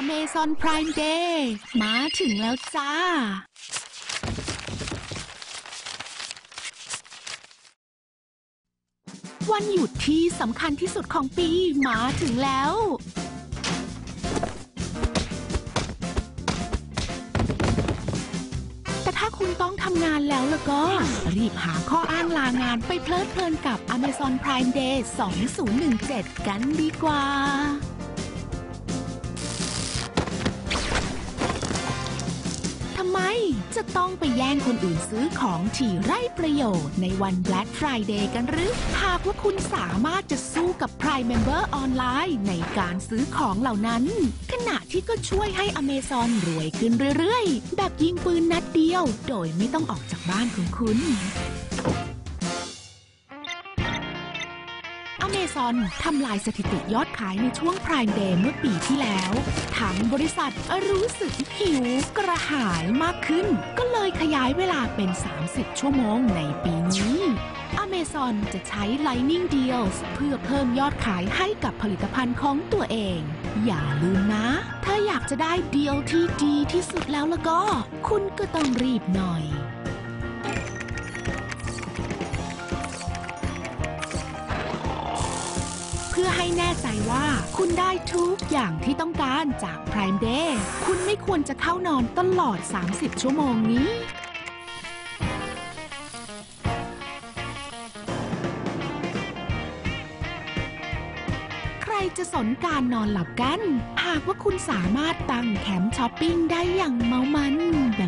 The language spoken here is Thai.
Amazon Prime Day มาถึงแล้วจ้า วันหยุดที่สำคัญที่สุดของปีมาถึงแล้ว แต่ถ้าคุณต้องทำงานแล้วแล้วก็ รีบหาข้ออ้างลางานไปเพลิดเพลินกับ Amazon Prime Day 2017 กันดีกว่าำไม จะต้องไปแย่งคนอื่นซื้อของที่ไร้ประโยชน์ในวัน Black Friday กันหรือ หากว่าคุณสามารถจะสู้กับ Prime Member ออนไลน์ในการซื้อของเหล่านั้น ขณะที่ก็ช่วยให้อเมซอนรวยขึ้นเรื่อยๆ แบบยิงปืนนัดเดียว โดยไม่ต้องออกจากบ้านของคุณ Amazon ทำลายสถิติยอดขายในช่วง Prime Day เมื่อปีที่แล้ว ทั้งบริษัทรู้สึกหิวกระหายมากขึ้น ก็เลยขยายเวลาเป็น 30 ชั่วโมงในปีนี้ Amazon จะใช้ Lightning Deals เพื่อเพิ่มยอดขายให้กับผลิตภัณฑ์ของตัวเอง อย่าลืมนะ ถ้าอยากจะได้เดีลที่ดีที่สุดแล้วล้วก็ คุณก็ต้องรีบหน่อย เพื่อให้แน่ใจว่าคุณได้ทุกอย่างที่ต้องการจาก Prime Day คุณไม่ควรจะเข้านอนตลอด 30 ชั่วโมงนี้ใครจะสนการนอนหลับกัน หากว่าคุณสามารถตั้งแคมป์ช้อปปิ้งได้อย่างเมามันแบ